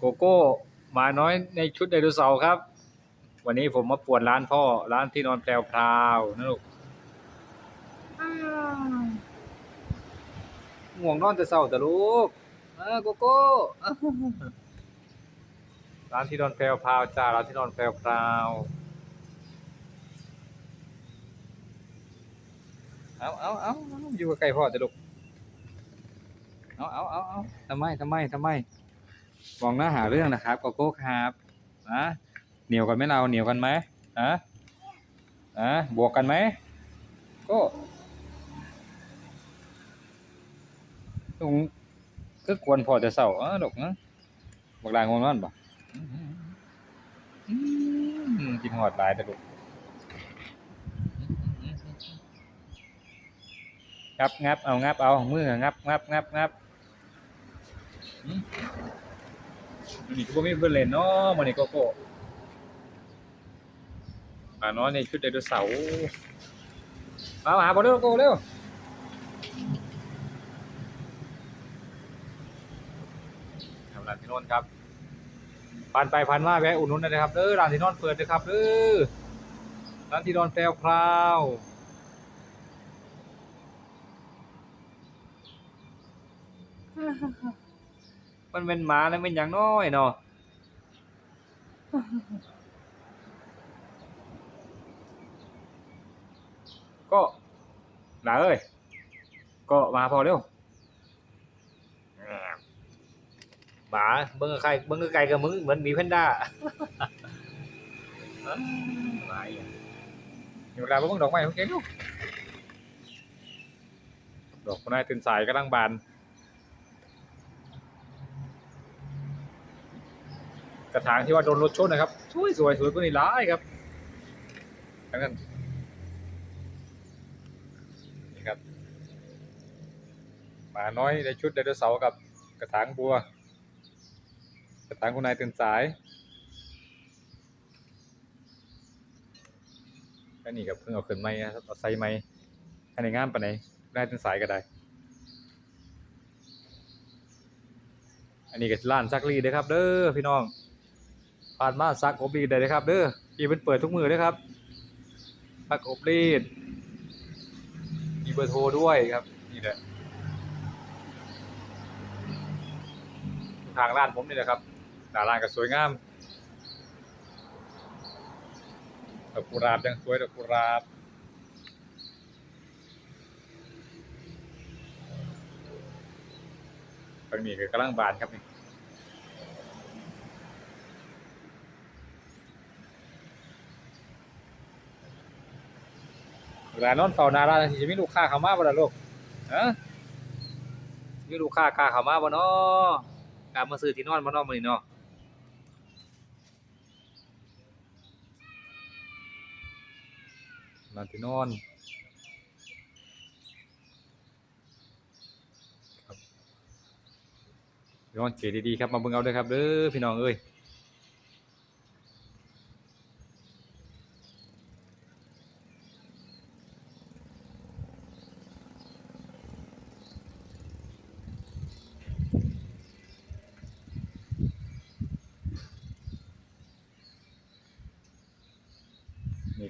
โกโก้หมาน้อยในชุดไดโนเสาร์ครับ วันนี้ผมมาปวดร้านพ่อ ร้านที่นอนแพรวพราวๆนะลูกอ้าวง่วงนอนแต่เช้าแต่ลูกอ่าโกโก้ร้านที่นอนแพรวพราวจ้าร้านที่นอนแพรวพราวเอาเอาเอาเอาอยู่ใกล้พ่อแต่ลูกเอาเอาเอาเอาทำไมทำไมทำไม มองหน้าหาเรื่องนะครับโกโก้ครับนะเหนียวกันไหมเราเหนียวกันไหมอะอะบวกกันไหมก็ลุงก็ควรพอจะเศร้าอะดอกนะบักลางงงนั่นบ่อืมกินหอดหลายแต่ลูกงับงับเอางับเอามืองับงับงับงับ นนี่ก็บ่มีเพื่อนเล่นเนาะมันนี่โกโก้อ่าน้อยในชุดไดโนเสาร์มาหาบ่เร็วโกเร็วทำร้านที่นอนครับผ่านไปผ่านมาแวะอุดหนุนได้นะครับเด้อร้านที่นอนเปิดนะครับเด้อร้านที่นอนแพรวพราว มันเป็นหมาแล้วเป็นอย่างน้อยเนาะก็หลาเอ้ยก็มาพอเร็วหมาเบิ้งกับใครเบิ้งกับไก่กับมึงเหมือนหมีแพนด้าหมาอย่างเดี๋ยวเราเบิ้งดอกไม้เขาเก่งลูกดอกคนนายตื่นสายกำลังบาน กระถางที่ว่าโดนรถชนนะครับ สวยสวยสวยกว่านี้ร้ายครับทั้งนั้นนี่ครับหมาน้อยในชุดไดโนเสาร์กับกระถางบัว กระถางคุณนายตื่นสายก็นี่ครับเพิ่งเอาขึ้นไม้นะครับเอาใส่ไม้ให้ในงามปานไหนนายตื่นสายก็ได้อันนี้ก็ร้านซักรีดเด้อครับ เด้อพี่น้อง ผ่านมาซักอบรีดได้เลยครับเด้ออีเป็นเปิดทุกมือเลยครับซักอบรีดมีเบอร์โทรด้วยครับนี่แหละทางร้านผมนี่แหละครับหน้าร้านก็สวยงามดอกกุหลาบยังสวยดอกกุหลาบตรงนี้คือกำลังบานครับนี่ เวลานอนเฝ้านาร้านสิจะมีลูกค้าเข้ามาบ่ล่ะลูกฮะมีลูกค้ากล้าเข้ามาบ่เนาะกล้ามาซื้อที่นอนบ่เนาะมื้อนี้เนาะร้านที่นอนครับนอนเก๋ดีๆครับมาเบิ่งเอาเด้อครับเด้อพี่น้องเอ้ย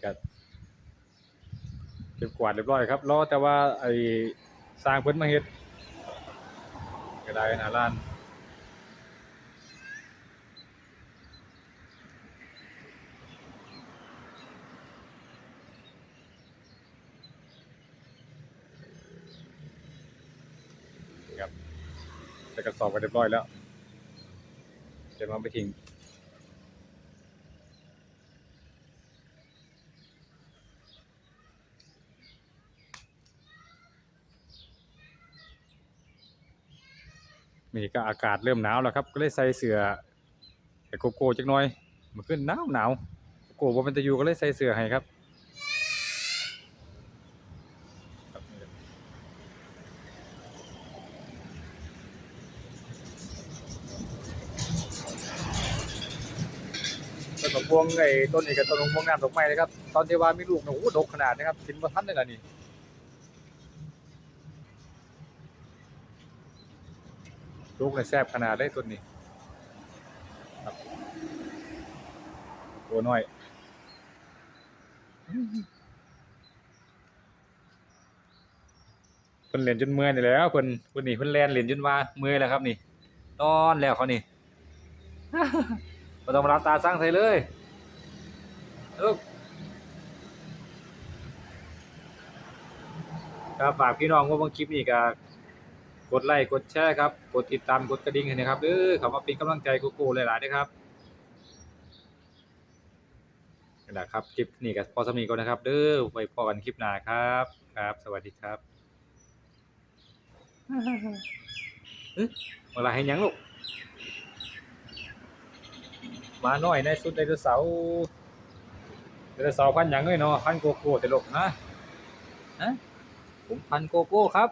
นี่ครับเก็บกวาดเรียบร้อยครับรอแต่ว่าไอ้สร้างเพิ่นมาเฮ็ดก็ได้น้าร้านครับใส่กระสอบกันเรียบร้อยแล้วเดี๋ยวมาไปทิ้ง นี่ก็อากาศเริ่มหนาวแล้วครับ ก็เลยใส่เสื้อไอ้โกโก้จักหน่อยมันขึ้นหนาวหนาวโกโก้บ่เป็นตะยูก็เลยใส่เสื้อให้ครับครับนี่ต้นมะม่วงไอ้ต้นนี้กับต้นมะม่วงน้ำดอกไม้นะครับ ตอนที่ว่ามีลูกนะโอ้โหดกขนาดนะครับกินบ่ทันเลยล่ะนี่ ลูกเนี่ยแซ่บขนาดได้ต้นนี้โอ้น้อยเพิ่นเล่นจนเมื่อยนี่แล้วเพิ่นเพิ่นนี่เพิ่นแล่นเล่นจนว่าเมื่อยแล้วครับนี่นอนแล้วเขานี่บ่ต้องมารับตาสั่งใส่เลยลูกครับฝากพี่น้องว่าบิ่งคลิปนี้ก็ กดไลค์กดแชร์ครับ กดติดตามกดกระดิ่งให้นะครับเด้อเข้ามาเป็นกำลังใจกูกูหลายๆเด้อครับนั่นแหละครับคลิปนี้ก็พอสำนีก่อนนะครับเด้อไว้พอกันคลิปหน้าครับครับ สวัสดีครับเอ๊ะเวลาให้ยังลูกมาหน่อยในสุดไดโนเสาร์ไดโนเสาร์พันธุ์หยังเอ้ยเนาะพันโกโก้แต่ลูกนะฮะผมพันโกโก้ครับ